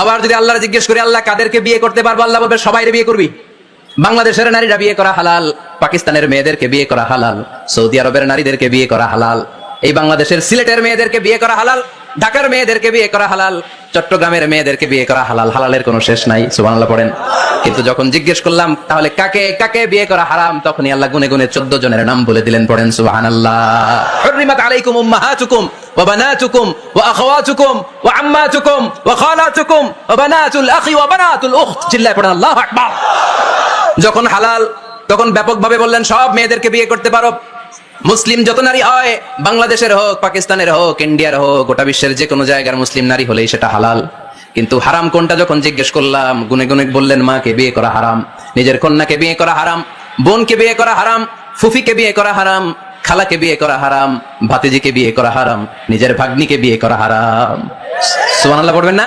আবার যদি আল্লাহ জিজ্ঞেস করি, আল্লাহ, কাদেরকে বিয়ে করতে পারব? আল্লাহ বলবে, সবাইরে বিয়ে করবি? বাংলাদেশের নারীরা বিয়ে করা হালাল, পাকিস্তানের মেয়েদেরকে বিয়ে করা হালাল, সৌদি আরবের নারীদেরকে বিয়ে করা হালাল, এই বাংলাদেশের সিলেটের মেয়েদেরকে বিয়ে করা হালাল, ঢাকার মেয়েদেরকে বিয়ে করা হালাল, চট্টগ্রামের মেয়েদেরকে বিয়ে করা হালাল, হালালের কোনো শেষ নাই, সুবহানাল্লাহ পড়েন। কিন্তু যখন জিজ্ঞেস করলাম, তাহলে কাকে কাকে বিয়ে করা হারাম? তখনই আল্লাহ গুনে গুনে চোদ্দ জনের নাম বলে দিলেন, পড়েন, সুবহানাল্লাহ। হুররিমাত আলাইকুম উম্মাহাতুকুম। ওয়া খালাতুকুম ওয়া বানাতুল আখি ওয়া বানাতুল উখত চিল্লায় পড়েন আল্লাহু আকবার। যখন হালাল, তখন ব্যাপকভাবে বললেন, সব মেয়েদেরকে বিয়ে করতে পারো। মুসলিম যত নারী হয়, বাংলাদেশের হোক, পাকিস্তানের হোক, ইন্ডিয়ার হোক, গোটা বিশ্বের যে কোনো জায়গার মুসলিম নারী হলেই সেটা হালাল। কিন্তু হারাম কোনটা যখন জিজ্ঞেস করলাম, গুনে গুনে বললেন, মাকে বিয়ে করা হারাম, নিজের কন্যাকে বিয়ে করা হারাম, বোনকে বিয়ে করা হারাম, ফুফিকে বিয়ে করা হারাম খালাকে বিয়ে করা হারাম, ভাতিজিকে বিয়ে করা হারাম, নিজের ভাগ্নিকে বিয়ে করা হারাম। সুবহানাল্লাহ পড়বেন না?